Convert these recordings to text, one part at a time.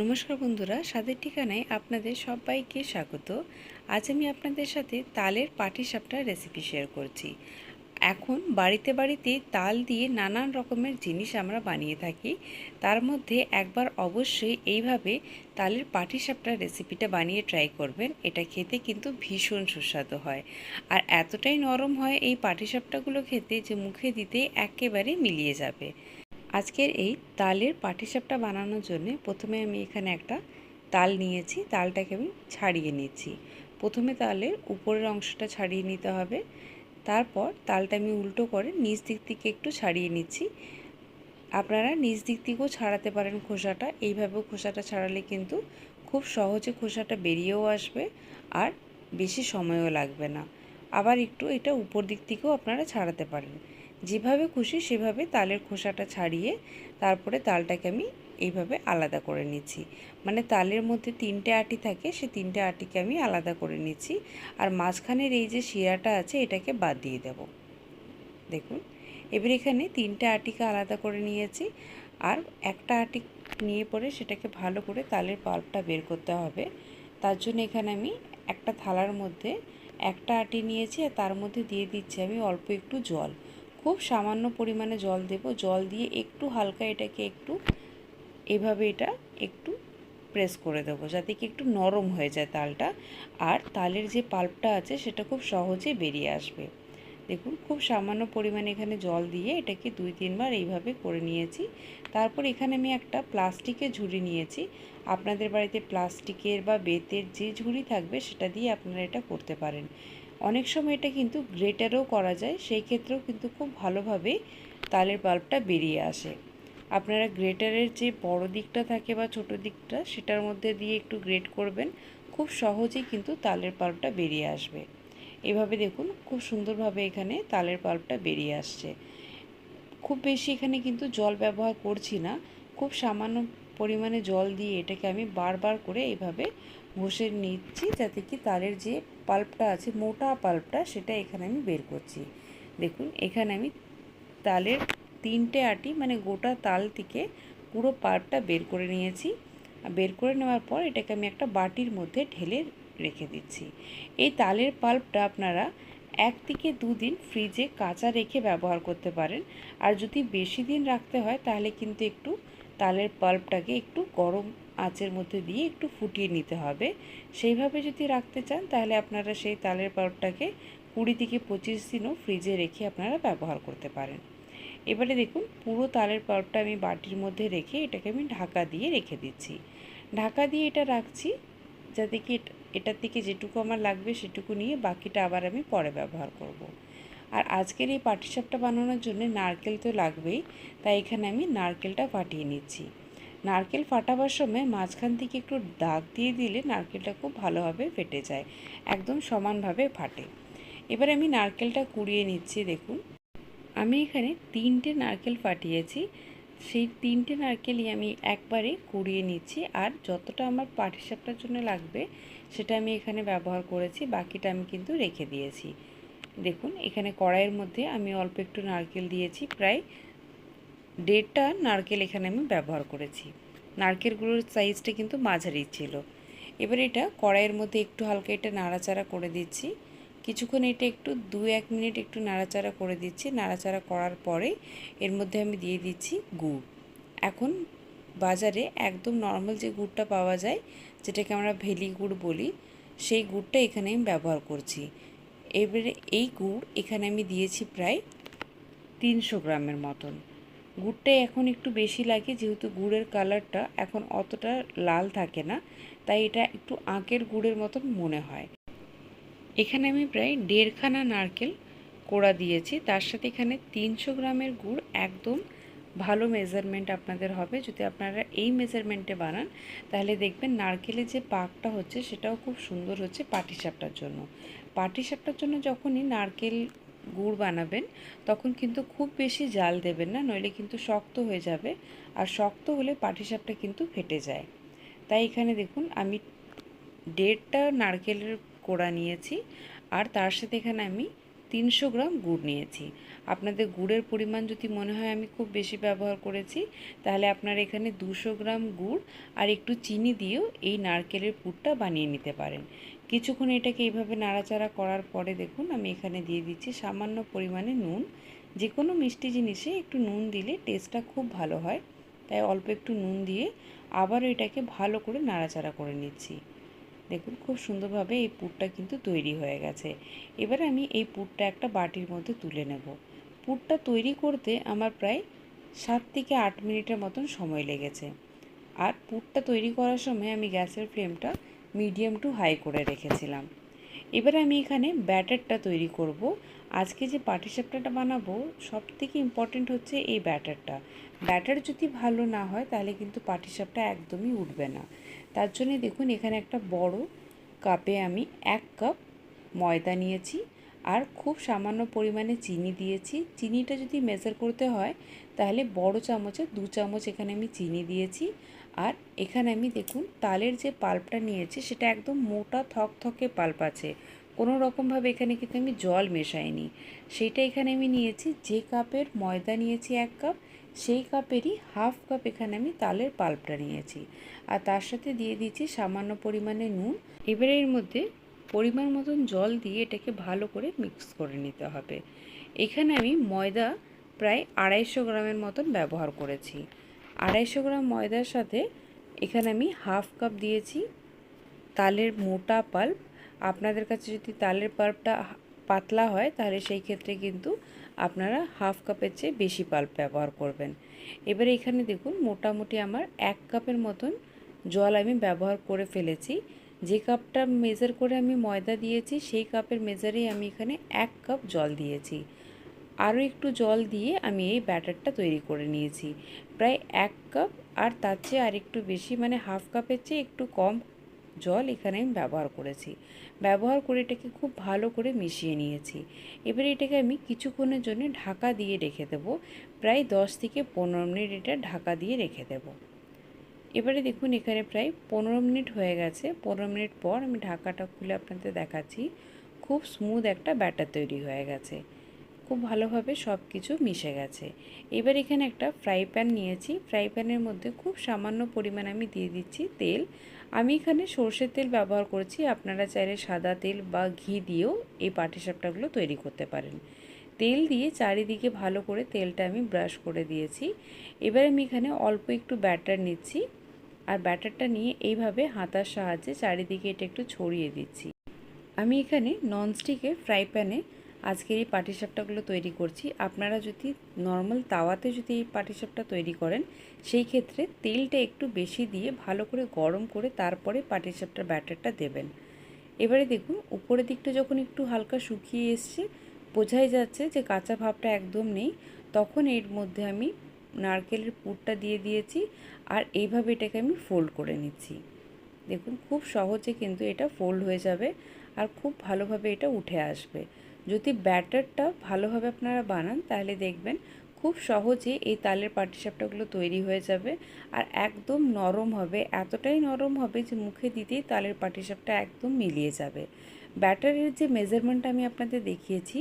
নমস্কার বন্ধুরা, স্বাদের ঠিকানায় আপনাদের সবাইকে স্বাগত। আজ আমি আপনাদের সাথে তালের পাটিসাপটা রেসিপি শেয়ার করছি। এখন বাড়িতে বাড়িতে তাল দিয়ে নানান রকমের জিনিস আমরা বানিয়ে থাকি। তার মধ্যে একবার অবশ্যই এইভাবে তালের পাটিসাপটা রেসিপিটা বানিয়ে ট্রাই করবেন। এটা খেতে কিন্তু ভীষণ সুস্বাদু হয়। আর এতটাই নরম হয় এই পাটিসাপটাগুলো খেতে যে মুখে দিতে একেবারে মিলিয়ে যাবে। আজকের এই তালের পাটিসাপটা বানানোর জন্য প্রথমে আমি এখানে একটা তাল নিয়েছি। তালটাকে আমি ছাড়িয়ে নিচ্ছি। প্রথমে তালের উপরের অংশটা ছাড়িয়ে নিতে হবে। তারপর তালটা আমি উল্টো করে নিচ দিক থেকে একটু ছাড়িয়ে নিচ্ছি। আপনারা নিচ দিক থেকেও ছাড়াতে পারেন খোসাটা। এইভাবেও খোসাটা ছাড়ালে কিন্তু খুব সহজে খোসাটা বেরিয়েও আসবে আর বেশি সময়ও লাগবে না। আবার একটু এটা উপর দিক থেকেও আপনারা ছাড়াতে পারেন। যেভাবে খুশি সেভাবে তালের খোসাটা ছাড়িয়ে তারপরে তালটাকে আমি এইভাবে আলাদা করে নিচ্ছি। মানে তালের মধ্যে তিনটে আটি থাকে, সে তিনটে আটিকে আমি আলাদা করে নিচ্ছি। আর মাঝখানের এই যে শিরাটা আছে, এটাকে বাদ দিয়ে দেব। দেখুন, এবার এখানে তিনটে আটিকে আলাদা করে নিয়েছি। আর একটা আটি নিয়ে পরে সেটাকে ভালো করে তালের পাল্পটা বের করতে হবে। তার জন্য এখানে আমি একটা থালার মধ্যে একটা আটি নিয়েছি। আর তার মধ্যে দিয়ে দিচ্ছি আমি অল্প একটু জল। খুব সামান্য পরিমাণে জল দেব। জল দিয়ে একটু হালকা এটাকে একটু এভাবে এটা একটু প্রেস করে দেবো যাতে কি একটু নরম হয়ে যায় তালটা। আর তালের যে পাল্পটা আছে সেটা খুব সহজে বেরিয়ে আসবে। দেখুন, খুব সামান্য পরিমাণে এখানে জল দিয়ে এটাকে দুই, তিনবার এইভাবে করে নিয়েছি। তারপর এখানে আমি একটা প্লাস্টিকের ঝুড়ি নিয়েছি। আপনাদের বাড়িতে প্লাস্টিকের বা বেতের যে ঝুড়ি থাকবে সেটা দিয়ে আপনারা এটা করতে পারেন। অনেক সময় এটা কিন্তু গ্রেটারও করা যায়, সেই ক্ষেত্রেও কিন্তু খুব ভালোভাবে তালের পাল্পটা বেরিয়ে আসে। আপনারা গ্রেটারের যে বড় দিকটা থাকে বা ছোট দিকটা, সেটার মধ্যে দিয়ে একটু গ্রেট করবেন, খুব সহজেই কিন্তু তালের পাল্পটা বেরিয়ে আসবে। এভাবে দেখুন, খুব সুন্দরভাবে এখানে তালের পাল্পটা বেরিয়ে আসছে। খুব বেশি এখানে কিন্তু জল ব্যবহার করছি না, খুব সামান্য পরিমাণে জল দিয়ে এটাকে আমি বারবার করে এইভাবে ঘষে নিচ্ছি, যাতে কি তালের যে পাল্পটা আছে, মোটা পাল্পটা সেটা এখানে আমি বের করছি। দেখুন, এখানে আমি তালের তিনটে আটি মানে গোটা তাল থেকে পুরো পাল্পটা বের করে নিয়েছি। বের করে নেওয়ার পর এটাকে আমি একটা বাটির মধ্যে ঢেলে রেখে দিচ্ছি। এই তালের পাল্পটা আপনারা এক থেকে দুদিন ফ্রিজে কাঁচা রেখে ব্যবহার করতে পারেন। আর যদি বেশি দিন রাখতে হয়, তাহলে কিন্তু একটু তালের পাল্পটাকে একটু গরম আঁচের মধ্যে দিয়ে একটু ফুটিয়ে নিতে হবে। সেইভাবে যদি রাখতে চান, তাহলে আপনারা সেই তালের পাল্পটাকে কুড়ি থেকে পঁচিশ দিনও ফ্রিজে রেখে আপনারা ব্যবহার করতে পারেন। এবারে দেখুন, পুরো তালের পাল্পটা আমি বাটির মধ্যে রেখে এটাকে আমি ঢাকা দিয়ে রেখে দিচ্ছি। ঢাকা দিয়ে এটা রাখছি, যাতে কি এটার থেকে যেটুকু আমার লাগবে সেটুকু নিয়ে বাকিটা আবার আমি পরে ব্যবহার করব। আর আজকের এই পাটিসাপটা বানানোর জন্য নারকেল তো লাগবেই, তাই এখানে আমি নারকেলটা ফাটিয়ে নিচ্ছি। নারকেল ফাটাবার সময় মাঝখান থেকে একটু দাগ দিয়ে দিলে নারকেলটা খুব ভালোভাবে ফেটে যায়, একদম সমানভাবে ফাটে। এবার আমি নারকেলটা কুড়িয়ে নিচ্ছি, দেখুন। আমি এখানে তিনটে নারকেল ফাটিয়েছি, সেই তিনটে নারকেলই আমি একবারে কুড়িয়ে নিচ্ছি আর যতটা আমার পাটিসাপটার জন্য লাগবে সেটা আমি এখানে ব্যবহার করেছি, বাকিটা আমি কিন্তু রেখে দিয়েছি। দেখুন, এখানে কড়াইয়ের মধ্যে আমি অল্প একটু নারকেল দিয়েছি, প্রায় দেড়টা নারকেল এখানে আমি ব্যবহার করেছি। নারকেলগুলোর সাইজটা কিন্তু মাঝারি ছিল। এবার এটা কড়াইয়ের মধ্যে একটু হালকা এটা নাড়াচাড়া করে দিচ্ছি। কিছুক্ষণ এটা একটু দু এক মিনিট একটু নাড়াচাড়া করে দিচ্ছি। নাড়াচাড়া করার পরে এর মধ্যে আমি দিয়ে দিচ্ছি গুড়। এখন বাজারে একদম নর্মাল যে গুড়টা পাওয়া যায়, যেটাকে আমরা ভেলি গুড় বলি, সেই গুড়টা এখানে আমি ব্যবহার করছি। এবারে এই গুড় এখানে আমি দিয়েছি প্রায় তিনশো গ্রামের মতন। গুড়টা এখন একটু বেশি লাগে, যেহেতু গুড়ের কালারটা এখন অতটা লাল থাকে না, তাই এটা একটু আঁকের গুড়ের মতন মনে হয়। এখানে আমি প্রায় দেড়খানা নারকেল কোড়া দিয়েছি, তার সাথে এখানে তিনশো গ্রামের গুড় একদম ভালো মেজারমেন্ট আপনাদের হবে। যদি আপনারা এই মেজারমেন্টে বানান, তাহলে দেখবেন নারকেলের যে পাকটা হচ্ছে, সেটাও খুব সুন্দর হচ্ছে পাটিসাপটার জন্য। পাটিসাপটার জন্য যখনই নারকেল গুড় বানাবেন, তখন কিন্তু খুব বেশি জাল দেবেন না, নইলে কিন্তু শক্ত হয়ে যাবে আর শক্ত হলে পাটিসাপটা কিন্তু ফেটে যায়। তাই এখানে দেখুন, আমি দেড়টা নারকেলের কোড়া নিয়েছি আর তার সাথে এখানে আমি তিনশো গ্রাম গুড় নিয়েছি। আপনাদের গুড়ের পরিমাণ যদি মনে হয় আমি খুব বেশি ব্যবহার করেছি, তাহলে আপনারা এখানে দুশো গ্রাম গুড় আর একটু চিনি দিয়েও এই নারকেলের পুরটা বানিয়ে নিতে পারেন। কিছুক্ষণ এটাকে এইভাবে নাড়াচাড়া করার পরে দেখুন, আমি এখানে দিয়ে দিচ্ছি সামান্য পরিমাণে নুন। যে কোনো মিষ্টি জিনিসে একটু নুন দিলে টেস্টটা খুব ভালো হয়। তাই অল্প একটু নুন দিয়ে আবারও এটাকে ভালো করে নাড়াচাড়া করে নিচ্ছি। দেখুন, খুব সুন্দরভাবে এই পুরটা কিন্তু তৈরি হয়ে গেছে। এবার আমি এই পুরটা একটা বাটির মধ্যে তুলে নেব। পুরটা তৈরি করতে আমার প্রায় সাত থেকে আট মিনিটের মতন সময় লেগেছে। আর পুরটা তৈরি করার সময় আমি গ্যাসের ফ্লেমটা মিডিয়াম টু হাই করে রেখেছিলাম। এবার আমি এখানে ব্যাটারটা তৈরি করব। আজকে যে পাটিসাপটাটা বানাবো সব থেকে ইম্পর্টেন্ট হচ্ছে এই ব্যাটারটা। ব্যাটার যদি ভালো না হয়, তাহলে কিন্তু পাটিসাপটা একদমই উঠবে না। তার জন্য দেখুন, এখানে একটা বড় কাপে আমি এক কাপ ময়দা নিয়েছি আর খুব সামান্য পরিমাণে চিনি দিয়েছি। চিনিটা যদি মেজার করতে হয়, তাহলে বড় চামচে দু চামচ এখানে আমি চিনি দিয়েছি আর এখানে আমি দেখুন, তালের যে পাল্পটা নিয়েছি, সেটা একদম মোটা থকথকে পাল্প আছে। কোনো রকমভাবে এখানে কিন্তু আমি জল মেশাইনি। সেইটা এখানে আমি নিয়েছি, যে কাপের ময়দা নিয়েছি এক কাপ, সেই কাপেরই হাফ কাপ এখানে আমি তালের পাল্পটা নিয়েছি। আর তার সাথে দিয়ে দিয়েছি সামান্য পরিমাণে নুন। এবারে এর মধ্যে পরিমাণ মতন জল দিয়ে এটাকে ভালো করে মিক্স করে নিতে হবে। এখানে আমি ময়দা প্রায় আড়াইশো গ্রামের মতন ব্যবহার করেছি। আড়াইশো গ্রাম ময়দার সাথে এখানে আমি হাফ কাপ দিয়েছি তালের মোটা পাল্প। আপনাদের কাছে যদি তালের পাল্পটা পাতলা হয়, তাহলে সেই ক্ষেত্রে কিন্তু আপনারা হাফ কাপের চেয়ে বেশি পাল্প ব্যবহার করবেন। এবারে এখানে দেখুন, মোটামুটি আমার এক কাপের মতন জল আমি ব্যবহার করে ফেলেছি। যে কাপটা মেজার করে আমি ময়দা দিয়েছি, সেই কাপের মেজারেই আমি এখানে এক কাপ জল দিয়েছি। আরও একটু জল দিয়ে আমি এই ব্যাটারটা তৈরি করে নিয়েছি। প্রায় এক কাপ আর তার চেয়ে আর একটু বেশি মানে হাফ কাপের চেয়ে একটু কম জল এখানে আমি ব্যবহার করেছি। ব্যবহার করে এটাকে খুব ভালো করে মিশিয়ে নিয়েছি। এবারে এটাকে আমি কিছুক্ষণের জন্য ঢাকা দিয়ে রেখে দেব। প্রায় দশ থেকে পনেরো মিনিট এটা ঢাকা দিয়ে রেখে দেব। এবারে দেখুন, এখানে প্রায় পনেরো মিনিট হয়ে গেছে। পনেরো মিনিট পর আমি ঢাকাটা খুলে আপনাদের দেখাচ্ছি। খুব স্মুথ একটা ব্যাটার তৈরি হয়ে গেছে। খুব ভালোভাবে সব কিছু মিশে গেছে। এবার এখানে একটা ফ্রাই প্যান নিয়েছি। ফ্রাই প্যানের মধ্যে খুব সামান্য পরিমাণ আমি দিয়ে দিচ্ছি তেল। আমি এখানে সর্ষের তেল ব্যবহার করছি। আপনারা চাইলে সাদা তেল বা ঘি দিয়েও এই পাটিসাপটাগুলো তৈরি করতে পারেন। তেল দিয়ে চারিদিকে ভালো করে তেলটা আমি ব্রাশ করে দিয়েছি। এবার আমি এখানে অল্প একটু ব্যাটার নিচ্ছি। আর ব্যাটারটা নিয়ে এইভাবে হাতার সাহায্যে চারিদিকে এটা একটু ছড়িয়ে দিচ্ছি। আমি এখানে ননস্টিকের ফ্রাই প্যানে আজকের এই পাটিসাপটাগুলো তৈরি করছি। আপনারা যদি নর্মাল তাওয়াতে যদি এই পাটিসাপটা তৈরি করেন, সেই ক্ষেত্রে তেলটা একটু বেশি দিয়ে ভালো করে গরম করে তারপরে পাটিসাপটার ব্যাটারটা দেবেন। এবারে দেখুন, উপরের দিকটা যখন একটু হালকা শুকিয়ে এসছে, বোঝাই যাচ্ছে যে কাঁচা ভাবটা একদম নেই। তখন এর মধ্যে আমি নারকেলের পুরটা দিয়ে দিয়েছি আর এইভাবে এটাকে আমি ফোল্ড করে নিচ্ছি। দেখুন, খুব সহজে কিন্তু এটা ফোল্ড হয়ে যাবে আর খুব ভালোভাবে এটা উঠে আসবে। যদি ব্যাটারটা ভালোভাবে আপনারা বানান, তাহলে দেখবেন খুব সহজে এই তালের পাটিসাপটাগুলো তৈরি হয়ে যাবে আর একদম নরম হবে। এতটাই নরম হবে যে মুখে দিতেই তালের পাটিসাপটা একদম মিলিয়ে যাবে। ব্যাটারের যে মেজারমেন্ট আমি আপনাদের দেখিয়েছি,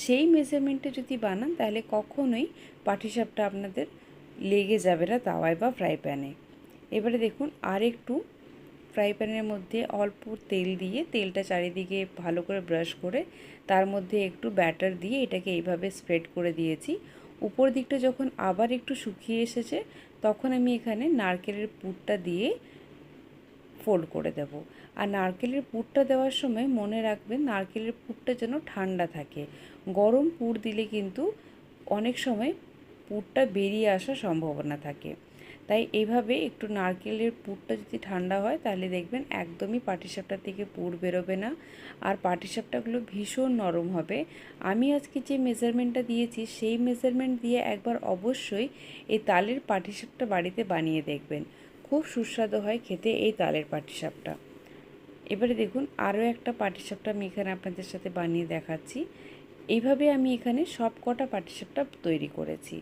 সেই মেজারমেন্টে যদি বানান, তাহলে কখনোই পাটিসাপটা আপনাদের লেগে যাবে না তাওয়ায় বা ফ্রাই প্যানে এবারে দেখুন আর একটু ফ্রাই প্যানের মধ্যে অল্প তেল দিয়ে তেলটা চারিদিকে ভালো করে ব্রাশ করে তার মধ্যে একটু ব্যাটার দিয়ে এটাকে এইভাবে স্প্রেড করে দিয়েছি। উপর দিকটা যখন আবার একটু শুকিয়ে এসেছে, তখন আমি এখানে নারকেলের পুরটা দিয়ে ফোল্ড করে দেব। আর নারকেলের পুরটা দেওয়ার সময় মনে রাখবেন, নারকেলের পুরটা যেন ঠান্ডা থাকে। গরম পুর দিলে কিন্তু অনেক সময় পুরটা বেরিয়ে আসার সম্ভাবনা থাকে। তাই এইভাবে একটু নারকেলের পুরটা যদি ঠান্ডা হয়, তাহলে দেখবেন একদমই পাটিসাপটা থেকে পুর বেরোবে না। আর পাটিসাপটাগুলো ভীষণ নরম হবে। আমি আজকে যে মেজারমেন্টটা দিয়েছি, সেই মেজারমেন্ট দিয়ে একবার অবশ্যই এই তালের পাটিসাপটা বাড়িতে বানিয়ে দেখবেন। খুব সুস্বাদু হয় খেতে এই তালের পাটিসাপটা। এবারে দেখুন, আরও একটা পাটিসাপটা আমি এখানে আপনাদের সাথে বানিয়ে দেখাচ্ছি। এইভাবে আমি এখানে সব কটা পাটিসাপটা তৈরি করেছি।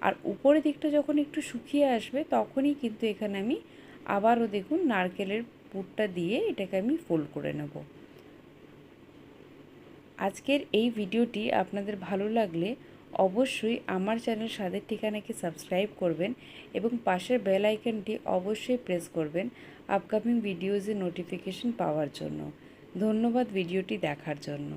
আর উপরের দিকটা যখন একটু শুকিয়ে আসবে, তখনই কিন্তু এখানে আমি আবারও দেখুন নারকেলের পুরটা দিয়ে এটাকে আমি ফোল্ড করে নেব। আজকের এই ভিডিওটি আপনাদের ভালো লাগলে অবশ্যই আমার চ্যানেল স্বাদের ঠিকানাকে সাবস্ক্রাইব করবেন এবং পাশের বেল আইকনটি অবশ্যই প্রেস করবেন আপকামিং ভিডিওজের নোটিফিকেশন পাওয়ার জন্য। ধন্যবাদ ভিডিওটি দেখার জন্য।